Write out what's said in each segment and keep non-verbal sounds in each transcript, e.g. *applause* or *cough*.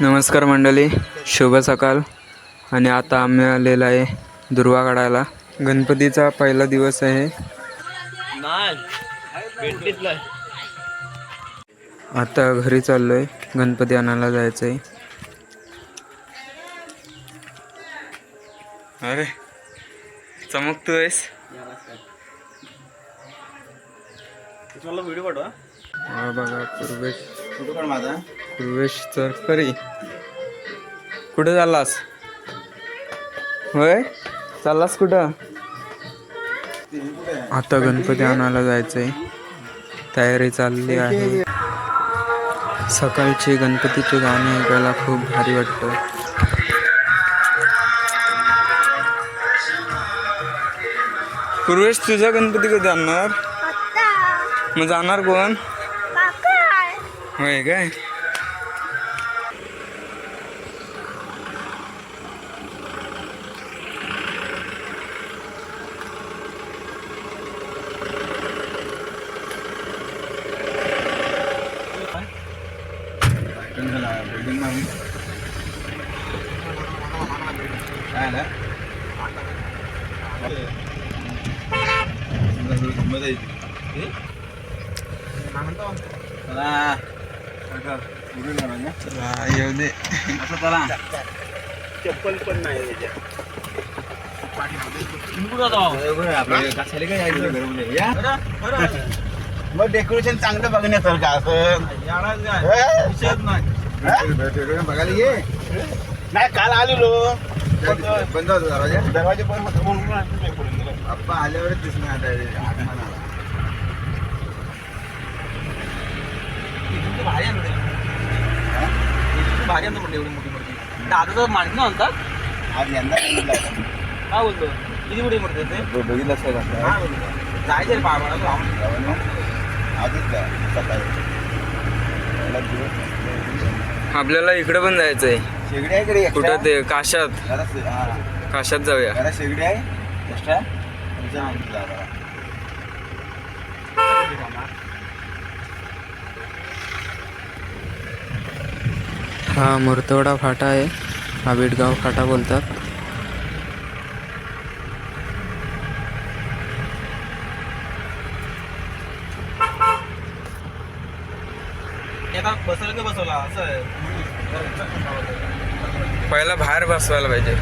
नमस्कार मंडळी शुभ सकाळ आणि आता आम्ही आलेला आहे दुर्वा काढायला. गणपतीचा पहिला दिवस आहे. आता घरी चाललोय गणपती आणायला जायचं आहे अरे चमकतोयस. व्हिडिओ पाठवा हा. बघा पूर्वेश. माझा. पूर्वेश चरकरी कुठे चाललास? होय? चाललास कुठं? आता गणपती आणायला जायचंय. तयारी चालली आहे. सकाळचे गणपतीचे गाणे ऐकायला खूप भारी वाटतं. पूर्वेश तुझा गणपती कधी आणणार? मग जाणार कोण? होय काय बिल्डिंग मारून काय आलं मजा येते चला काका, व्हिडिओ काढायला. चला येऊ दे असं चला चप्पल पण नाही मग डेकोरेशन चांगलं बघण्यासारखं असं बघायला ये. नाही काल आलेलो. बंद होतो दरवाजा? दरवाजा बंद होता म्हणून आप्पा आल्यावरच दिसणार आता. भारी आणलं. भारी आणलं म्हटलं एवढी मोठी मूर्ती. दादाचं माणसं आणतात आज यंदा. काय बोलतो? किती मोठी मूर्ती ते? बघितलं. काय बोलतो जायचं ना. आजच जा सकाळी. दिवस. आपल्याला इकडे पण जायचंय. शेगडी आहे कुठं ते? काशात. जरा हा. काशात जाऊया. जरा शेगडी आहे? एक्स्ट्रा तुमच्या माणूस जा जरा. हा मुरतवडा फाटा आहे. हा बेटगाव फाटा बोलतात आता बसवलं की बसवला असं आहे पहिला बाहेर बसवायला पाहिजे.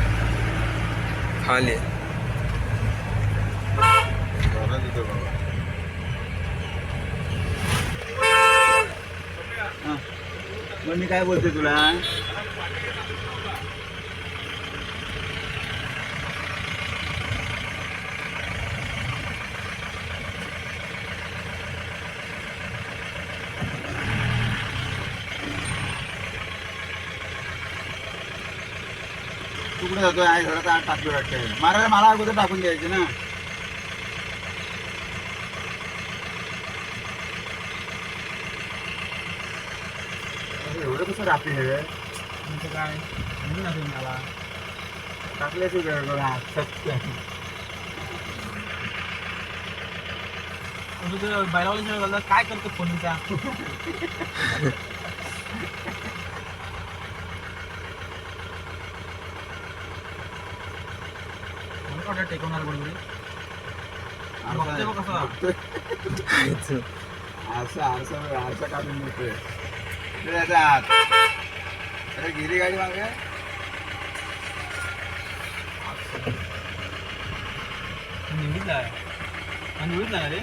खाली. मग मी काय बोलते तुला? जातोय आहे घरात आत टाकलं वाटतं मला मला अगोदर टाकून द्यायचे ना. एवढं कसं राहते हे? तुमचं काय? समजून असेल मला. टाकल्याची हा, सत्य. तुझं बैलावली काय करतो फोनचा *laughs* वाटतं टेकवणार बरोबर बघतोय बघ कसं. आरसा आरसा आरसा काढून मिळतोय ते अरे गेली गाडी मागे? निवडीतला आहे. हा, निवडीतला आहे रे.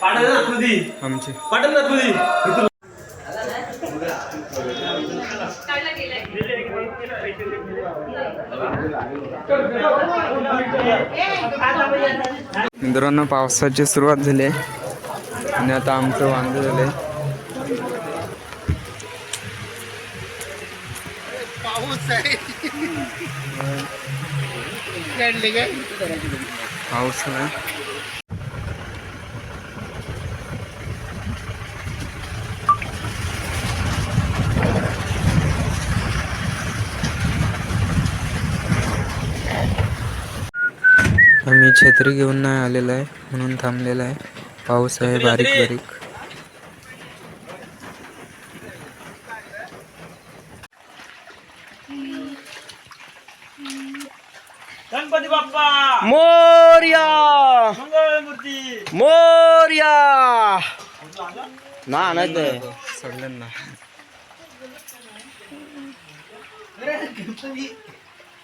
पाठव ना तुझी आमची. ना तुझी मित्रांनो पावसाची सुरुवात झाली आहे. आणि आता आमचं वांदे झालं आहे. पाऊस नाही आम्ही छत्री घेऊन नाही आलेलो आहे म्हणून थांबलेला आहे. पाऊस आहे बारीक बारीक. गणपती बाप्पा! मोर्या! मंगळमूर्ती मोर्या! ना नाही ते सगळ्यांना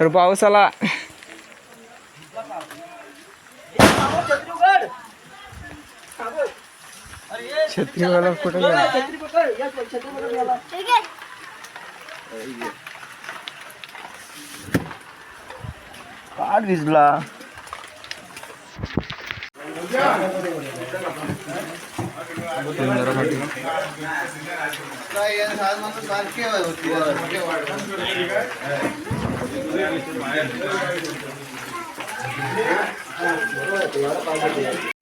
तर पावसाला आला छत्रीवाला कुठे गेला? पाठ भिजला. इंदिरा पाटील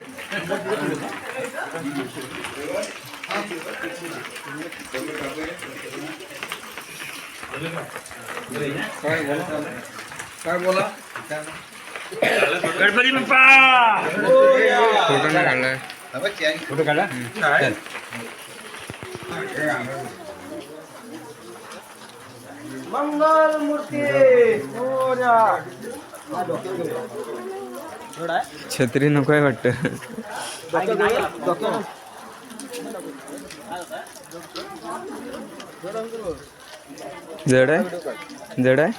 गणपती बाप्पा फोटो नाही काढलाय फोटो काढला मंगल मूर्ती. मोर्या छत्री नको आहे वाटतं. जड आहे? जड आहे.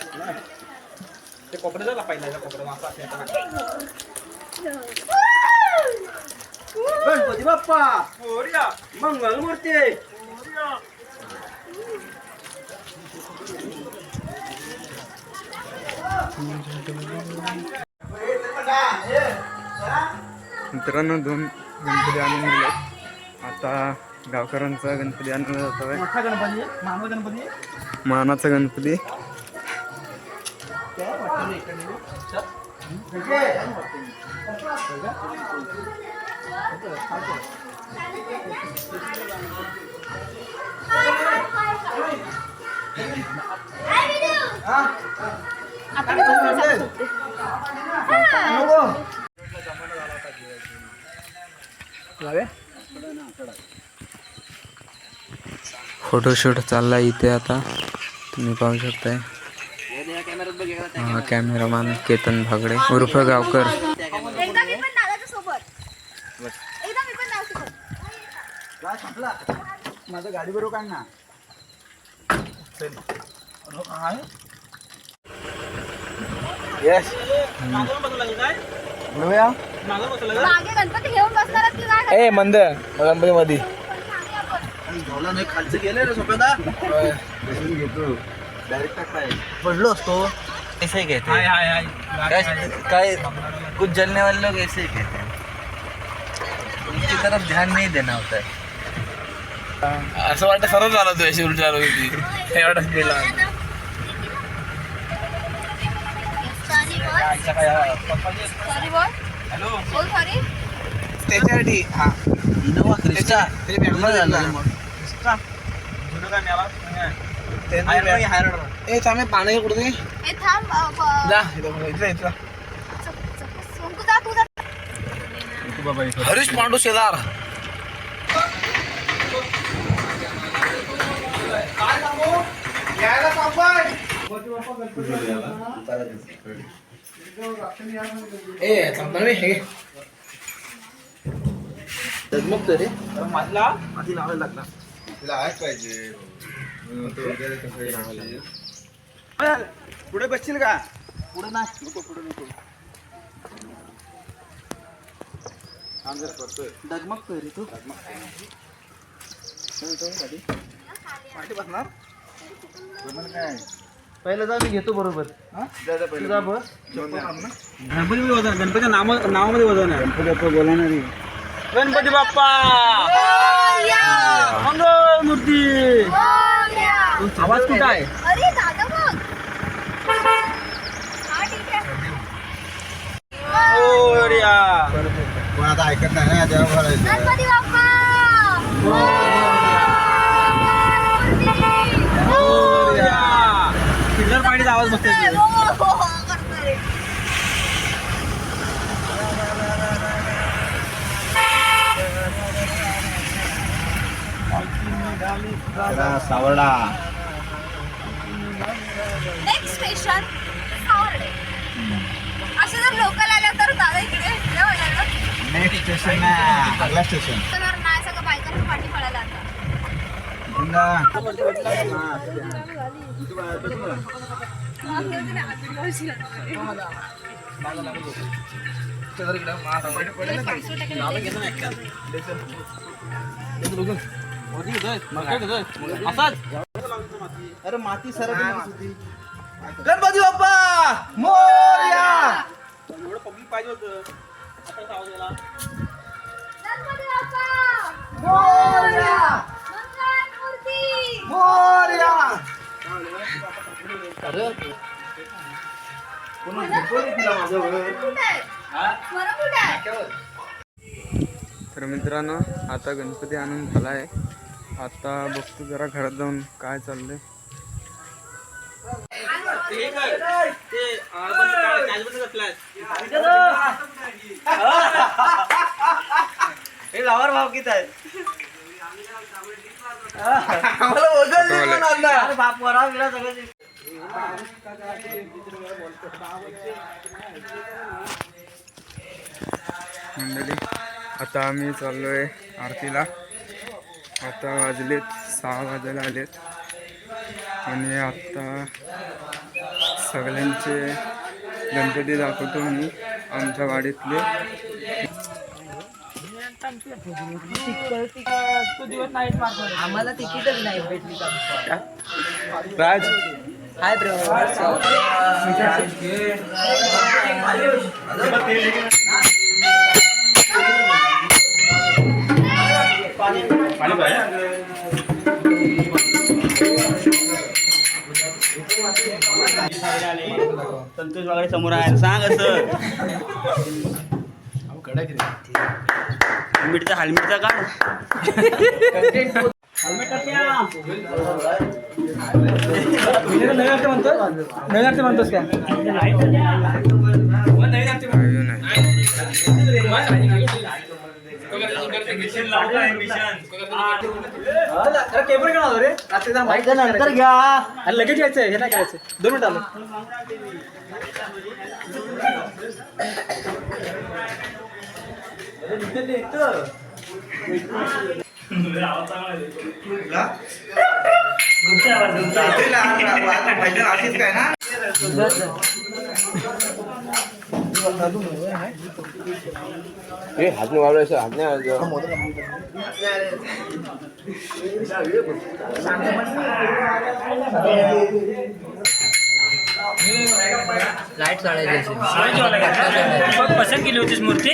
गणपती बाप्पा. मंगल मूर्ती. मित्रांनो दोन गणपती आणून दिले आता गावकऱ्यांचा गणपती आणला जातो आहे मोठा गणपती मानव गणपती मानाचा गणपती. फोटोशूट चालला. इथे आता. तुम्ही पाहू शकताय. हा कॅमेरामॅन केतन भागडे. उर्फ गावकर. एकदा मी पण दादाच्या सोबत. एकदा मी पण दादासोबत काय संपला माझं गाडी बरोबर काढ ना. काय? ए मंद गणपती मध्ये मागे आपण झाला नाही खालचं गेले रे सोप्यादा घेतो. डायरेक्ट टाकताय पडलो असतो. ऐसे ही कहते हाय हाय. हाय काय कुछ जलने वाले लोग ऐसे ही कहते हैं उनकी तरफ़ ध्यान नहीं देना होता. है असं वाटतं सरळ झाला तू अशी उलटी चालू होती. एवढा गेला. सॉरी बोल. हॅलो? बोल सॉरी. त्याच्यासाठी हा. Innova Crysta. ते बँगलोर झालं जुनं काय मिळाला ए थांबे पाणी कुठे हे थांब अ, ब- जा इथं इथं इथं च- च- सोंकू जा तू जा. हरीश पांडू शेलार. ए थांबणार मी हे डगमग रे. माझला माती लावायला लागणार तिला आहेच पाहिजे पुढे बसशील का? पुढे नाही. नको पुढे नको. जरा करतोय. डगमगतोय रे तू. पाठी बसणार? जमल काय? पहिलं जा मी घेतो बरोबर. तुझा बस. गणपती वजन गणपतीच्या नाव नावामध्ये वजन आहे गणपती बाप्पा बोलवणार आहे. गणपती बाप्पा! मंगळ मूर्ती! आवाज कुठं आहे? हा. पण आता ऐकत नाही ना तेव्हा बोलायचं गणपती बाप्पा मोरया. किल्लर पाणीचा आवाज. त्याला सावरडा. Next station Sawarde. असे जर लोकल आल्या तर दादा इकडे इकडे वळायला. नेक्स्ट स्टेशन अगला स्टेशन तर नाही सगळं बायकांना पाठी पळायला आता. अरे माती सर गणपती बाप्पा! मोरया एवढं पब्लिक पाहिजे होतं मोर्या मोर्या! मोरया! तर मित्रांनो आता गणपती आणून झाला आहे आता बघतो जरा घरात जाऊन काय चाललंय. हे लावर भाव किती आहे बाप वराव गेला सगळं मंडळी आता आम्ही चाललो आहे आरतीला. आता वाजलेत सहा वाजायला आलेत. आणि आता सगळ्यांचे गणपती दाखवतो मी आमच्या वाडीतले. आम्हाला तिकीटच नाही भेटली राज हाय ब्रो संतोष वगैरे समोर आहे सांग असं. हेल्मेटचा हेल्मेटचा काढ. हेल्मेट नवीन अर्थ म्हणतोस नवीन अर्थ म्हणतोस का? केबल घेऊन आलो रे रात्रीचा माईक नंतर घ्या आणि लगेच यायचंय हे नाही करायचं दोन मिनिट आलो रात्रीला आता भजन अशीच काय ना लाइट चालायची पसंत केली होतीस मूर्ती?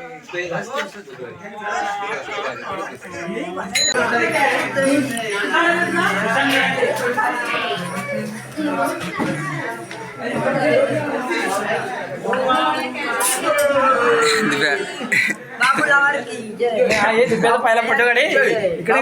दिव्या हे दुसऱ्याचा पहिला फोटो काढे इकडे का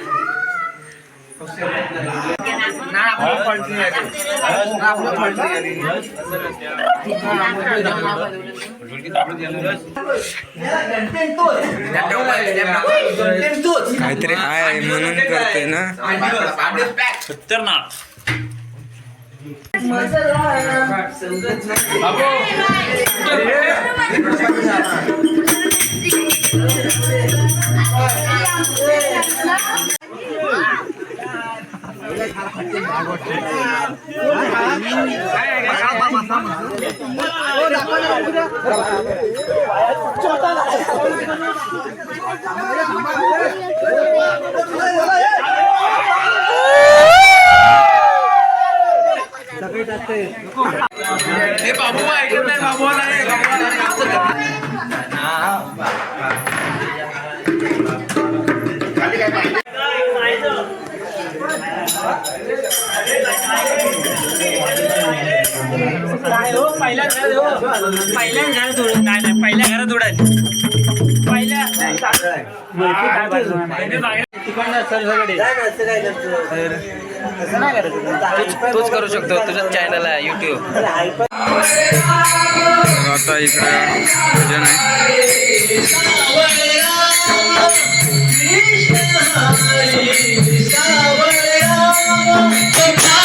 काहीतरी आहे म्हणून करते ना. खतरनाक. हे बाबू ऐकत नाही बाबू नाही बाबू काय हो पहिल्या घरात हो. पहिल्या घरात उड नाही नाही पहिल्या घरात उडाली. पहिल्या तिकडनं सरसकडे तोच करू शकतो तुझं चॅनल आहे युट्यूब आता इकडे भजन आहे. मित्रांनो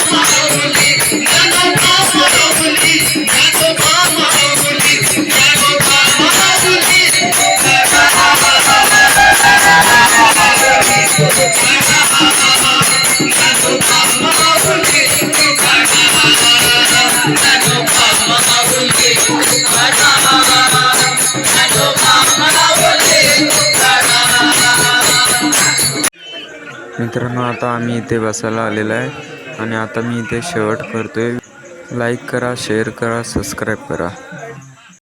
आता आम्ही इथे बसायला आलेलो आहे आणि आता मी इथे शेवट करतोय. लाईक करा शेअर करा सबस्क्राईब करा.